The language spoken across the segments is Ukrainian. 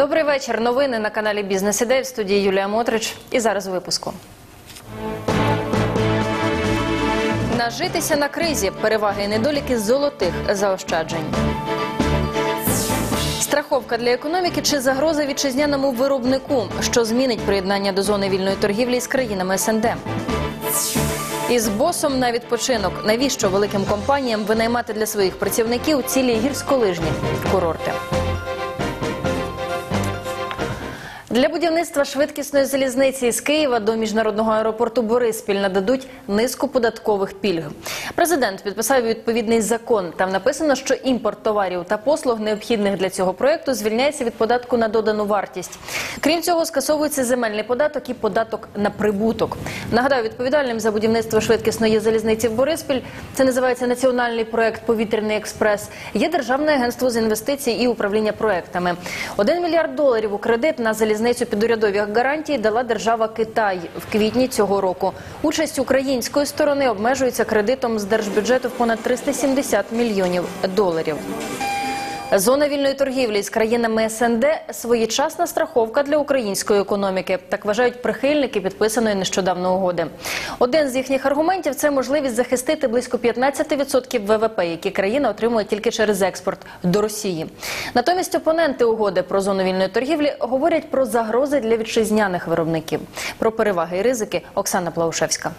Добрий вечір. Новини на каналі Бізнес Ідей в студії Юлія Мотрич. І зараз у випуску. Нажитися на кризі. Переваги і недоліки золотих заощаджень. Страховка для економіки чи загроза вітчизняному виробнику, що змінить приєднання до зони вільної торгівлі з країнами СНД. Із босом на відпочинок. Навіщо великим компаніям винаймати для своїх працівників цілі гірськолижні курорти? Для будівництва швидкісної залізниці з Києва до міжнародного аеропорту Бориспіль нададуть низку податкових пільг. Президент підписав відповідний закон. Там написано, що імпорт товарів та послуг, необхідних для цього проекту, звільняється від податку на додану вартість. Крім цього, скасовується земельний податок і податок на прибуток. Нагадаю, відповідальним за будівництво швидкісної залізниці в Бориспіль це називається національний проект Повітряний експрес. Є державне агентство з інвестицій і управління проектами. Один мільярд доларів у кредит на залізницю під урядові гарантії дала держава Китай в квітні цього року. Участь української сторони обмежується кредитом з держбюджету в понад 370 мільйонів доларів. Зона вільної торгівлі з країнами СНД своєчасна страховка для української економіки. Так вважають прихильники підписаної нещодавно угоди. Один з їхніх аргументів це можливість захистити близько 15% ВВП, які країна отримує тільки через експорт до Росії. Натомість опоненти угоди про зону вільної торгівлі говорять про загрози для вітчизняних виробників. Про переваги і ризики Оксана Плаушевська.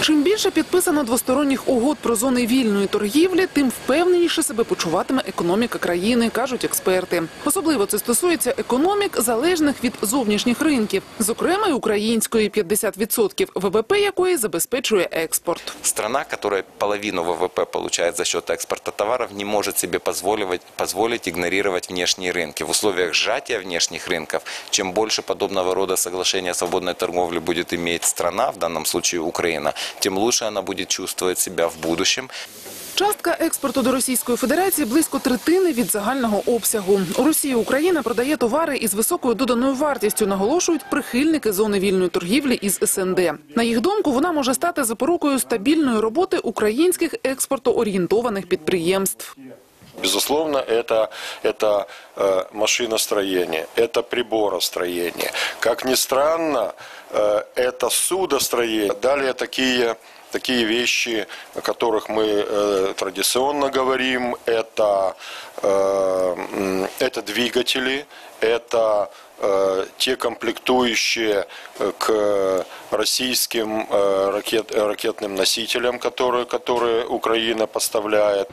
Чим більше підписано двосторонніх угод про зони вільної торгівлі, тим впевненіше себе почуватиме економіка країни, кажуть експерти. Особливо це стосується економік, залежних від зовнішніх ринків, зокрема й української 50% ВВП якої забезпечує експорт. Страна, которая половину ВВП получает за счет экспорта товаров, не может себе позволивать, позволить игнорировать внешние рынки. В условиях сжатия внешних рынков, чем больше подобного рода соглашения о свободной торговле будет иметь страна, в данном случае Украина, тем лучше она будет чувствовать себя в будущем. Частка експорту до Російської Федерації близько третини від загального обсягу. У Росії Україна продає товари із високою доданою вартістю, наголошують прихильники зони вільної торгівлі із СНД. На їх думку, вона може стати запорукою стабільної роботи українських експортоорієнтованих підприємств. Безусловно, это, это э, машиностроение, это приборостроение. Как ни странно, э, это судостроение. Далее такие, такие вещи, о которых мы э, традиционно говорим, это, э, это двигатели, это э, те комплектующие э, к российским э, ракет, ракетным носителям, которые, которые Украина поставляет.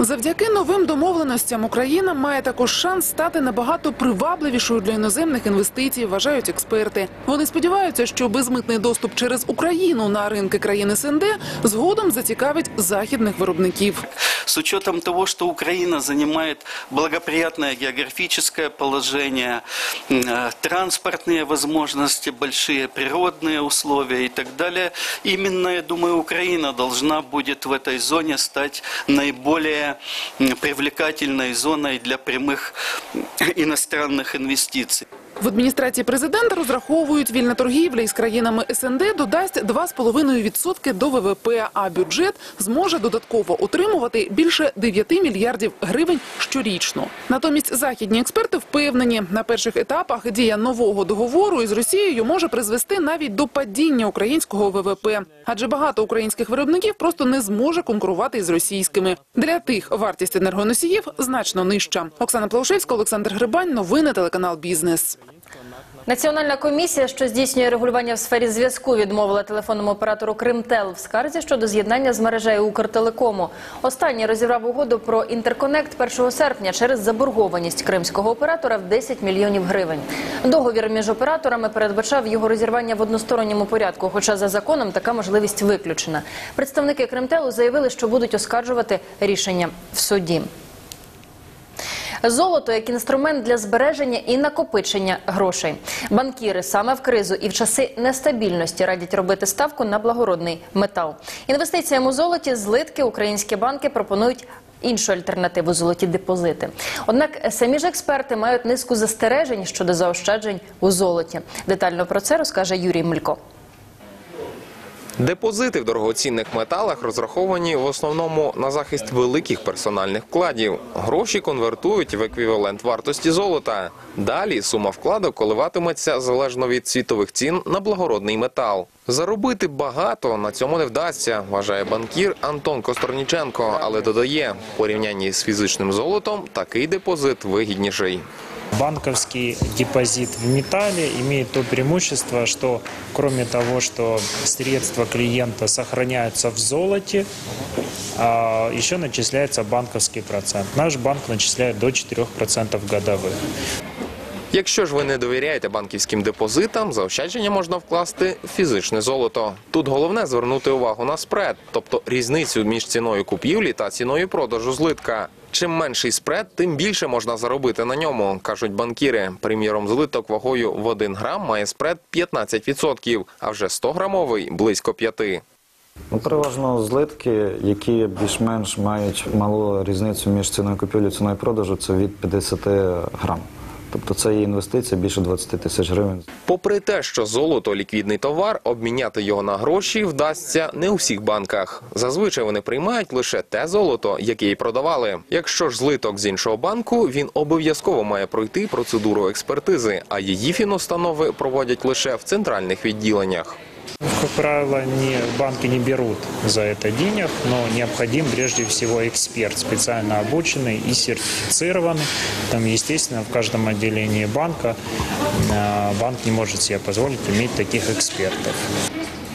Завдяки новим домовленостям Україна має також шанс стати набагато привабливішою для іноземних інвестицій, вважають експерти. Вони сподіваються, що безмитний доступ через Україну на ринки країн СНД згодом зацікавить західних виробників. с учетом того, что Украина занимает благоприятное географическое положение, м, э, транспортные возможности, большие природные условия и так далее, именно, я думаю, Украина должна будет в этой зоне стать наиболее м, привлекательной зоной для прямых м, иностранных инвестиций. В адміністрації президента розраховують вільна торгівля із країнами СНД додасть 2,5% до ВВП, а бюджет зможе додатково отримувати більше 9 мільярдів гривень щорічно. Натомість західні експерти впевнені, на перших етапах дія нового договору із Росією може призвести навіть до падіння українського ВВП, адже багато українських виробників просто не зможе конкурувати із російськими. Для тих вартість енергоносіїв значно нижча. Оксана Плаушевська, Олександр Грибань. Новини телеканал Бізнес. Національна комісія, що здійснює регулювання в сфері зв'язку, відмовила телефонному оператору Кримтел в скарзі щодо з'єднання з мережею Укртелекому. Останній розірвав угоду про інтерконект 1 серпня через заборгованість кримського оператора в 10 мільйонів гривень. Договір між операторами передбачав його розірвання в односторонньому порядку, хоча за законом така можливість виключена. Представники Кримтелу заявили, що будуть оскаржувати рішення в суді. Золото як інструмент для збереження і накопичення грошей. Банкіри саме в кризу і в часи нестабільності радять робити ставку на благородний метал. Інвестиціям у золоті злитки українські банки пропонують. Іншу альтернативу золоті депозити. Однак самі ж експерти мають низку застережень щодо заощаджень у золоті. Детально про це розкаже Юрій Мелько. Депозити в дорогоцінних металах розраховані в основному на захист великих персональних вкладів. Гроші конвертують в еквівалент вартості золота. Далі сума вкладу коливатиметься залежно від світових цін на благородний метал. Заробити багато на цьому не вдасться, вважає банкір Антон Косторніченко, але додає, в порівнянні з фізичним золотом такий депозит вигідніший. Банковский депозит в металле имеет то преимущество, что кроме того, что средства клиента сохраняются в золоте, еще начисляется банковский процент. Наш банк начисляет до 4% годовых. Якщо ж ви не довіряєте банківським депозитам, заощадження можна вкласти в фізичне золото. Тут головне звернути увагу на спред, тобто різницю між ціною купівлі та ціною продажу злитка. Чим менший спред, тим більше можна заробити на ньому, кажуть банкіри. Приміром, злиток вагою в 1 грам має спред 15%, а вже 100-грамовий – близько 5%. Ну, переважно злитки, які більш-менш мають малу різницю між ціною купівлі і ціною продажу, це від 50 грам. Тобто це є інвестиція більше 20 тисяч гривень. Попри те, що золото – ліквідний товар, обміняти його на гроші вдасться не у всіх банках. Зазвичай вони приймають лише те золото, яке й продавали. Якщо ж злиток з іншого банку, він обов'язково має пройти процедуру експертизи, а її фінустанови проводять лише в центральних відділеннях. Как правило, не, банки не берут за это денег, но необходим прежде всего эксперт, специально обученный и сертифицированный. Там, естественно, в каждом отделении банка э, банк не может себе позволить иметь таких экспертов.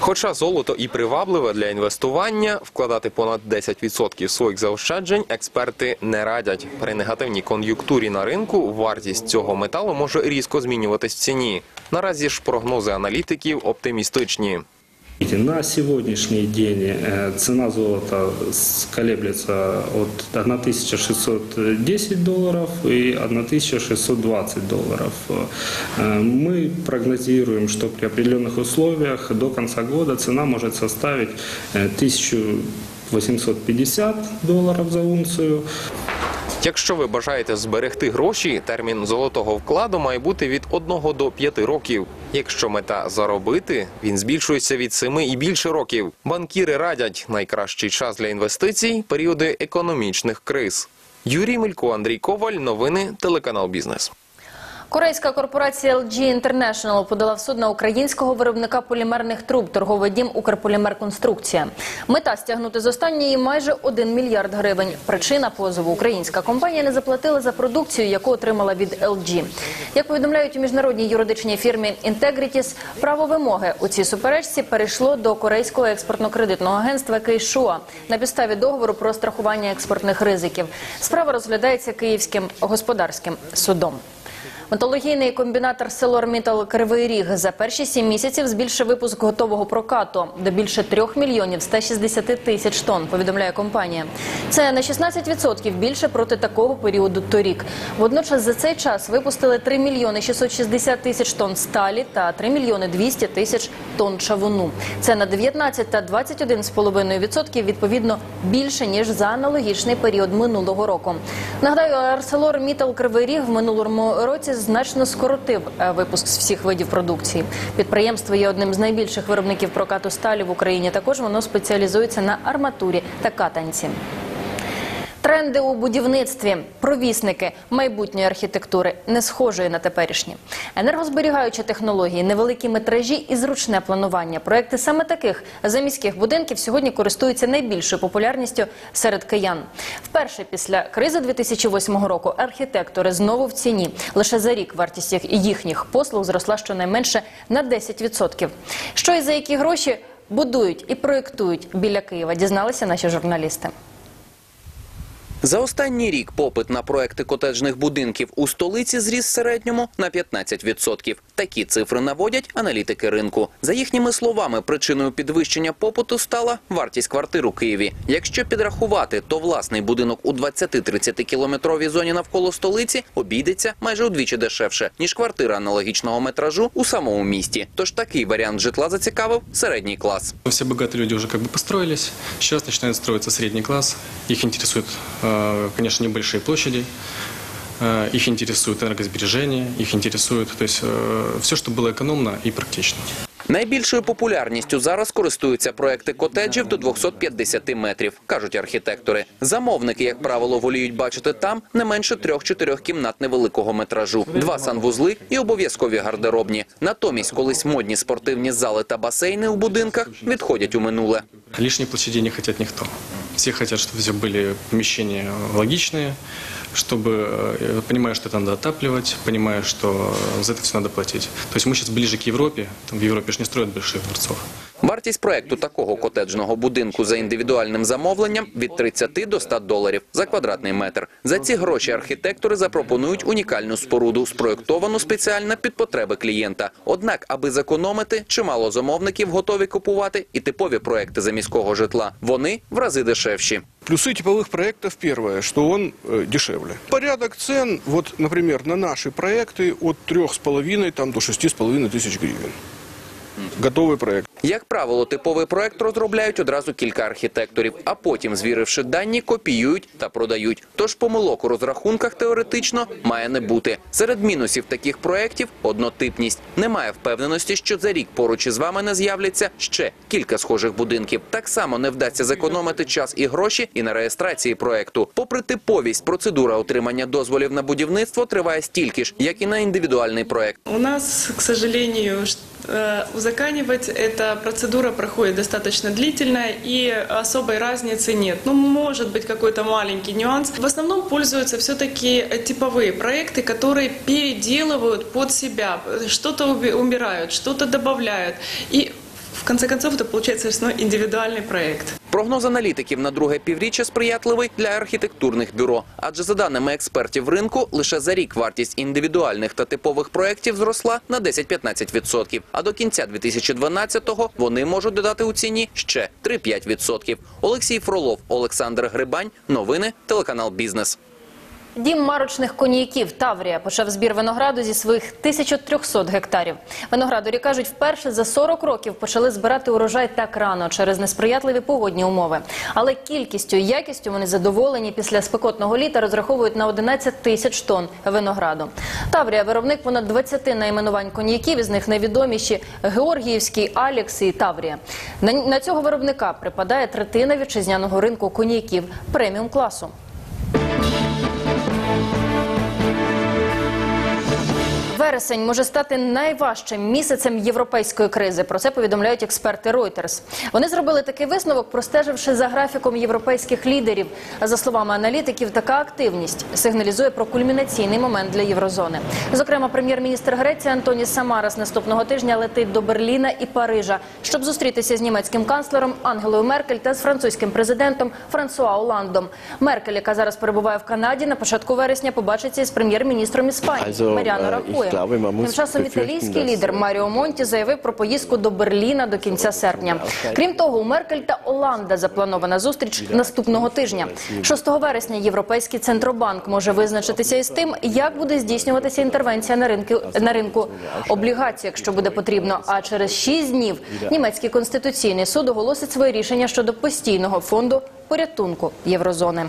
Хоча золото і привабливе для інвестування, вкладати понад 10% своїх заощаджень експерти не радять. При негативній кон'юнктурі на ринку вартість цього металу може різко змінюватись в ціні. Наразі ж прогнози аналітиків оптимістичні. На сегодняшний день э, цена золота колеблется от 1610 долларов и 1620 долларов. Э, Мы прогнозируем, что при определенных условиях до конца года цена может составить э, 1850 долларов за унцию. Якщо ви бажаєте зберегти гроші, термін золотого вкладу має бути від 1 до 5 років. Якщо мета заробити, він збільшується від 7 і більше років. Банкіри радять найкращий час для інвестицій періоди економічних криз. Юрій Мелько, Андрій Коваль. Новини телеканал Бізнес. Корейська корпорація LG International подала в суд на українського виробника полімерних труб торговий дім «Укрполімерконструкція». Мета стягнути з останньої майже 1 мільярд гривень. Причина позову українська компанія не заплатила за продукцію, яку отримала від LG. Як повідомляють у міжнародній юридичній фірмі Integrities, право вимоги у цій суперечці перейшло до корейського експортно-кредитного агентства Кейшуа на підставі договору про страхування експортних ризиків. Справа розглядається Київським господарським судом. Металургійний комбінат ArcelorMittal Кривий Ріг за перші сім місяців збільшив випуск готового прокату до більше 3 мільйонів 160 тисяч тонн, повідомляє компанія. Це на 16% більше проти такого періоду торік. Водночас за цей час випустили 3 мільйони 660 тисяч тонн сталі та 3 мільйони 200 тисяч тонн чавуну. Це на 19 та 21,5% відповідно більше, ніж за аналогічний період минулого року. Нагадаю, ArcelorMittal Кривий Ріг в минулому році значно скоротив е, випуск з всіх видів продукції. Підприємство є одним з найбільших виробників прокату сталі в Україні. Також воно спеціалізується на арматурі та катанці. Тренди у будівництві, провісники майбутньої архітектури, не схожої на теперішні. Енергозберігаючі технології, невеликі метражі і зручне планування. Проекти саме таких заміських будинків сьогодні користуються найбільшою популярністю серед киян. Вперше після кризи 2008 року архітектори знову в ціні. Лише за рік вартість їхніх послуг зросла щонайменше на 10%. Що і за які гроші будують і проєктують біля Києва, дізналися наші журналісти. За останній рік попит на проекти котеджних будинків у столиці зріс середньому на 15%. Такі цифри наводять аналітики ринку. За їхніми словами, причиною підвищення попиту стала вартість квартир у Києві. Якщо підрахувати, то власний будинок у 20-30 кілометровій зоні навколо столиці обійдеться майже удвічі дешевше, ніж квартира аналогічного метражу у самому місті. Тож такий варіант житла зацікавив середній клас. Все богатые люди уже как бы построились. Сейчас начинает строиться средний класс. Их интересует, э, конечно, небольшие площади. Э, Их интересует энергосбережение, их интересует, то есть все, что было экономно и практично. Найбільшою популярністю зараз користуються проекти котеджів до 250 метрів, кажуть архітектори. Замовники, як правило, воліють бачити там не менше трьох-чотирьох кімнат невеликого метражу, два санвузли і обов'язкові гардеробні. Натомість, колись модні спортивні зали та басейни у будинках відходять у минуле. Лишних площадей не хотят никто. Все хотят, чтобы все были помещения логичные, чтобы, э, понимая, что это надо отапливать, понимая, что за это все надо платить. То есть мы сейчас ближе к Европе, там в Европе же не строят больших дворцов. Вартість проекту такого котеджного будинку за індивідуальним замовленням від 30 до 100 доларів за квадратний метр. За ці гроші архітектори запропонують унікальну споруду, спроєктовану спеціально під потреби клієнта. Однак, аби зекономити, чимало замовників готові купувати і типові проекти за міського житла. Вони в рази дешевші. Плюсы типовых проектов первое, что он э, дешевле. Порядок цен, вот, например, на наши проекты от 3,5 там, до 6,5 тысяч гривен. Готовый проект. Як правило, типовий проект розробляють одразу кілька архітекторів, а потім, звіривши дані, копіюють та продають. Тож помилок у розрахунках теоретично має не бути. Серед мінусів таких проєктів – однотипність. Немає впевненості, що за рік поруч із вами не з'являться ще кілька схожих будинків. Так само не вдасться зекономити час і гроші і на реєстрації проекту. Попри типовість, процедура отримання дозволів на будівництво триває стільки ж, як і на індивідуальний проект. У нас, к сожалению, ш- э, узаканивать процедура проходит достаточно длительно и особой разницы нет. Ну, может быть, какой-то маленький нюанс. В основном пользуются все-таки типовые проекты, которые переделывают под себя, что-то уби- убирают, что-то добавляют. И в конце концов это получается основной индивидуальный проект. Прогноз аналітиків на друге півріччя сприятливий для архітектурних бюро. Адже за даними експертів ринку, лише за рік вартість індивідуальних та типових проєктів зросла на 10-15%. А до кінця 2012-го вони можуть додати у ціні ще 3-5%. Олексій Фролов, Олександр Грибань. Новини, телеканал Бізнес. Дім марочних коньяків Таврія почав збір винограду зі своїх 1300 гектарів. Виноградарі кажуть, вперше за 40 років почали збирати урожай так рано через несприятливі погодні умови. Але кількістю і якістю вони задоволені після спекотного літа розраховують на 11 тисяч тонн винограду. Таврія виробник понад 20 найменувань коньяків, із них найвідоміші Георгіївський, Алікс і Таврія. На, на цього виробника припадає третина вітчизняного ринку коньяків преміум класу. Вересень може стати найважчим місяцем європейської кризи. Про це повідомляють експерти Reuters. Вони зробили такий висновок, простеживши за графіком європейських лідерів. За словами аналітиків, така активність сигналізує про кульмінаційний момент для єврозони. Зокрема, прем'єр-міністр Греції Антоніс Самарас наступного тижня летить до Берліна і Парижа, щоб зустрітися з німецьким канцлером Ангелою Меркель та з французьким президентом Франсуа Оландом. Меркель, яка зараз перебуває в Канаді, на початку вересня побачиться із прем'єр-міністром Іспанії Маріано äh, Рахує. Glaube, man muss Тим часом італійський лідер Маріо Монті заявив про поїздку до Берліна до кінця серпня. Крім того, у Меркель та Оланда запланована зустріч наступного тижня. 6 вересня Європейський центробанк може визначитися із тим, як буде здійснюватися інтервенція на ринку на ринку облігацій, якщо буде потрібно. А через 6 днів німецький конституційний суд оголосить своє рішення щодо постійного фонду порятунку єврозони.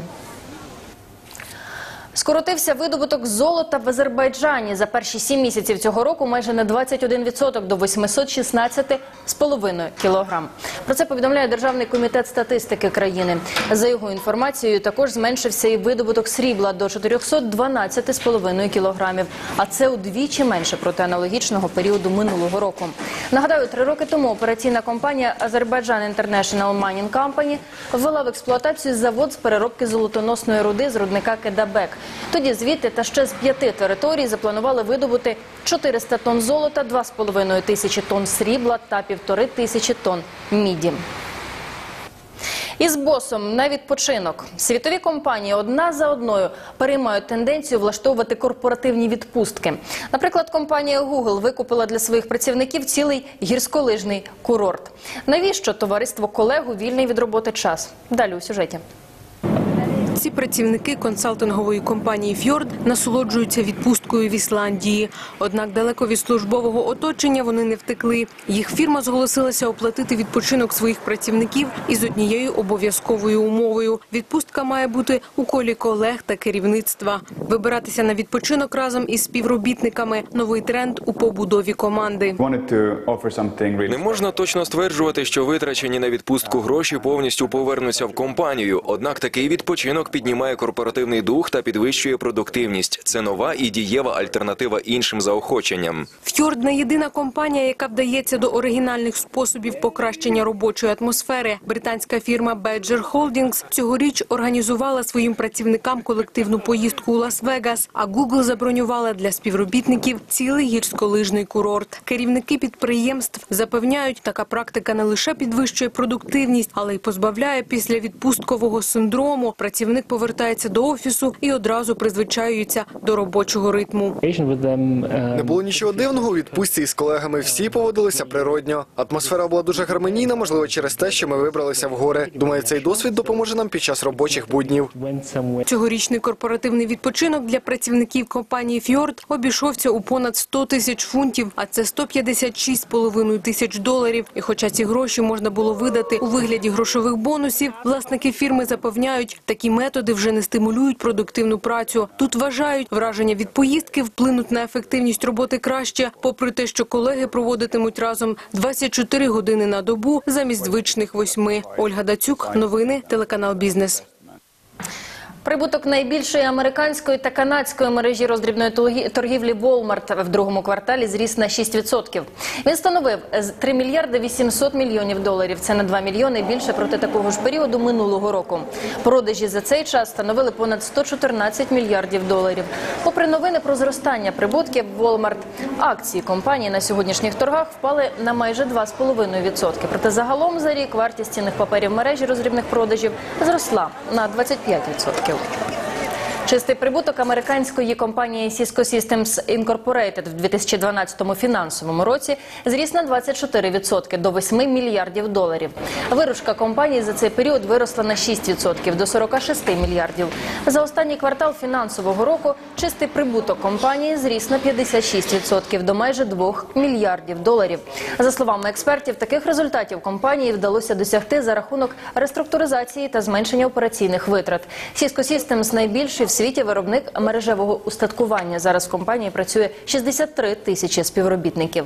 Скоротився видобуток золота в Азербайджані за перші сім місяців цього року майже на 21% до 816,5 кілограм. Про це повідомляє Державний комітет статистики країни. За його інформацією, також зменшився і видобуток срібла до 412,5 кілограмів, а це удвічі менше проти аналогічного періоду минулого року. Нагадаю, три роки тому операційна компанія Azerbaijan International Mining Company ввела в експлуатацію завод з переробки золотоносної руди з рудника Кедабек. Тоді звідти та ще з п'яти територій запланували видобути 400 тонн золота, 2,5 тисячі тонн срібла та півтори тисячі тонн міді. Із босом на відпочинок світові компанії одна за одною переймають тенденцію влаштовувати корпоративні відпустки. Наприклад, компанія Google викупила для своїх працівників цілий гірськолижний курорт. Навіщо товариство колегу вільний від роботи час? Далі у сюжеті. Ці працівники консалтингової компанії «Фьорд» насолоджуються відпусткою в Ісландії. Однак далеко від службового оточення вони не втекли. Їх фірма зголосилася оплатити відпочинок своїх працівників із однією обов'язковою умовою. Відпустка має бути у колі колег та керівництва. Вибиратися на відпочинок разом із співробітниками – новий тренд у побудові команди. Не можна точно стверджувати, що витрачені на відпустку гроші повністю повернуться в компанію. Однак такий відпочинок піднімає корпоративний дух та підвищує продуктивність. Це нова і дієва альтернатива іншим заохоченням. «Фьорд» – не єдина компанія, яка вдається до оригінальних способів покращення робочої атмосфери. Британська фірма Badger Holdings цьогоріч організувала своїм працівникам колективну поїздку у Лас-Вегас, а Google забронювала для співробітників цілий гірськолижний курорт. Керівники підприємств запевняють, така практика не лише підвищує продуктивність, але й позбавляє після відпусткового синдрому. Працівник повертається до офісу і одразу призвичаюється до робочого ритму. Не було нічого дивного у відпустці із колегами. Всі поводилися природньо. Атмосфера була дуже гармонійна, можливо, через те, що ми вибралися в гори. Думаю, цей досвід допоможе нам під час робочих буднів. Цьогорічний корпоративний відпочинок для працівників компанії «Фьорд» обійшовся у понад 100 тисяч фунтів, а це 156,5 тисяч доларів. І хоча ці гроші можна було видати у вигляді грошових бонусів, власники фірми запевняють, такі методи вже не стимулюють продуктивну працю. Тут вважають, враження від поїздки вплинуть на ефективність роботи краще, попри те, що колеги проводитимуть разом 24 години на добу замість звичних восьми. Ольга Дацюк, новини, телеканал «Бізнес». Прибуток найбільшої американської та канадської мережі роздрібної торгі- торгівлі Walmart в другому кварталі зріс на 6%. Він становив з 3 мільярди 800 мільйонів доларів. Це на 2 мільйони більше проти такого ж періоду минулого року. Продажі за цей час становили понад 114 мільярдів доларів. Попри новини про зростання прибутків Walmart, акції компанії на сьогоднішніх торгах впали на майже 2,5%. Проте загалом за рік вартість цінних паперів мережі роздрібних продажів зросла на 25%. Gracias. Чистий прибуток американської компанії Cisco Systems Incorporated в 2012 фінансовому році зріс на 24% до 8 мільярдів доларів. Виручка компанії за цей період виросла на 6% до 46 мільярдів. За останній квартал фінансового року чистий прибуток компанії зріс на 56% до майже 2 мільярдів доларів. За словами експертів, таких результатів компанії вдалося досягти за рахунок реструктуризації та зменшення операційних витрат. Cisco Systems – найбільший в світі виробник мережевого устаткування. Зараз в компанії працює 63 тисячі співробітників.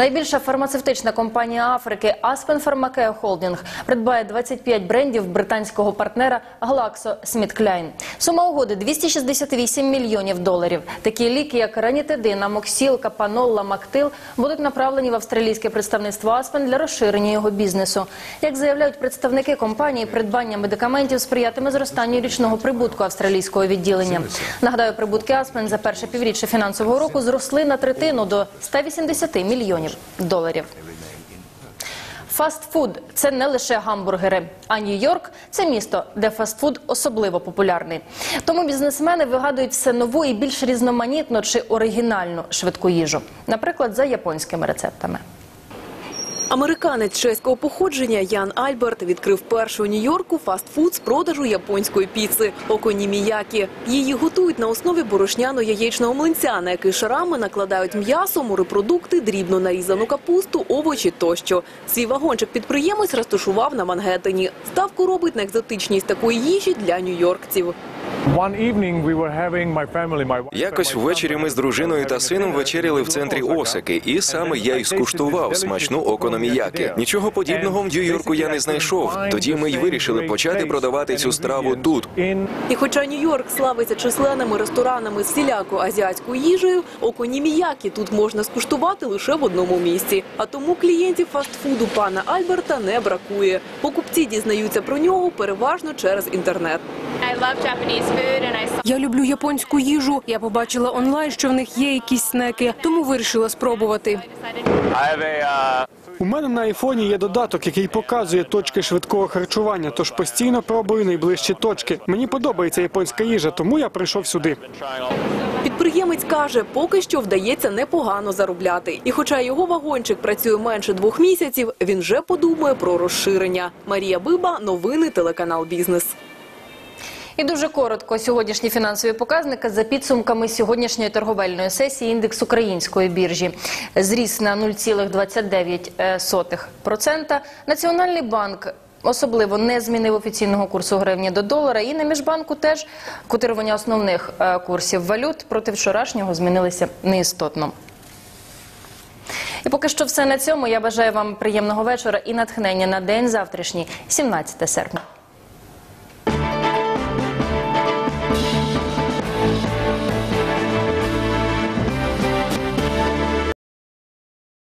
Найбільша фармацевтична компанія Африки Aspen Pharmacare Holding придбає 25 брендів британського партнера GlaxoSmithKline. Сума угоди 268 мільйонів доларів. Такі ліки, як ранітидин, амоксіл, капанол, ламактил, будуть направлені в австралійське представництво Aspen для розширення його бізнесу. Як заявляють представники компанії, придбання медикаментів сприятиме зростанню річного прибутку австралійського відділення. Нагадаю, прибутки Aspen за перше півріччя фінансового року зросли на третину до 180 мільйонів доларів. Фастфуд – це не лише гамбургери, а Нью-Йорк – це місто, де фастфуд особливо популярний. Тому бізнесмени вигадують все нову і більш різноманітну чи оригінальну швидку їжу. Наприклад, за японськими рецептами. Американець чеського походження Ян Альберт відкрив перший у Нью-Йорку фастфуд з продажу японської піци оконіміякі. Її готують на основі борошняно-яєчного млинця, на який шарами накладають м'ясо, морепродукти, дрібно нарізану капусту, овочі тощо. Свій вагончик підприємець розташував на Мангеттені. Ставку робить на екзотичність такої їжі для нью-йоркців. Якось ввечері ми з дружиною та сином вечеряли в центрі Осаки, і саме я й скуштував смачну окономіякі. Нічого подібного в Нью-Йорку я не знайшов. Тоді ми й вирішили почати продавати цю страву тут. І хоча Нью-Йорк славиться численними ресторанами з всілякою азіатською їжею, оконіміякі тут можна скуштувати лише в одному місці. А тому клієнтів фастфуду пана Альберта не бракує. Покупці дізнаються про нього переважно через інтернет. Я люблю японську їжу. Я побачила онлайн, що в них є якісь снеки, тому вирішила спробувати. У мене на айфоні є додаток, який показує точки швидкого харчування, тож постійно пробую найближчі точки. Мені подобається японська їжа, тому я прийшов сюди. Підприємець каже, поки що вдається непогано заробляти. І хоча його вагончик працює менше двох місяців, він вже подумає про розширення. Марія Биба, новини, телеканал Бізнес. І дуже коротко сьогоднішні фінансові показники за підсумками сьогоднішньої торговельної сесії індекс української біржі зріс на 0,29%. Національний банк особливо не змінив офіційного курсу гривні до долара. І на міжбанку теж котирування основних е, курсів валют проти вчорашнього змінилися неістотно. І поки що все на цьому. Я бажаю вам приємного вечора і натхнення на день завтрашній, 17 серпня.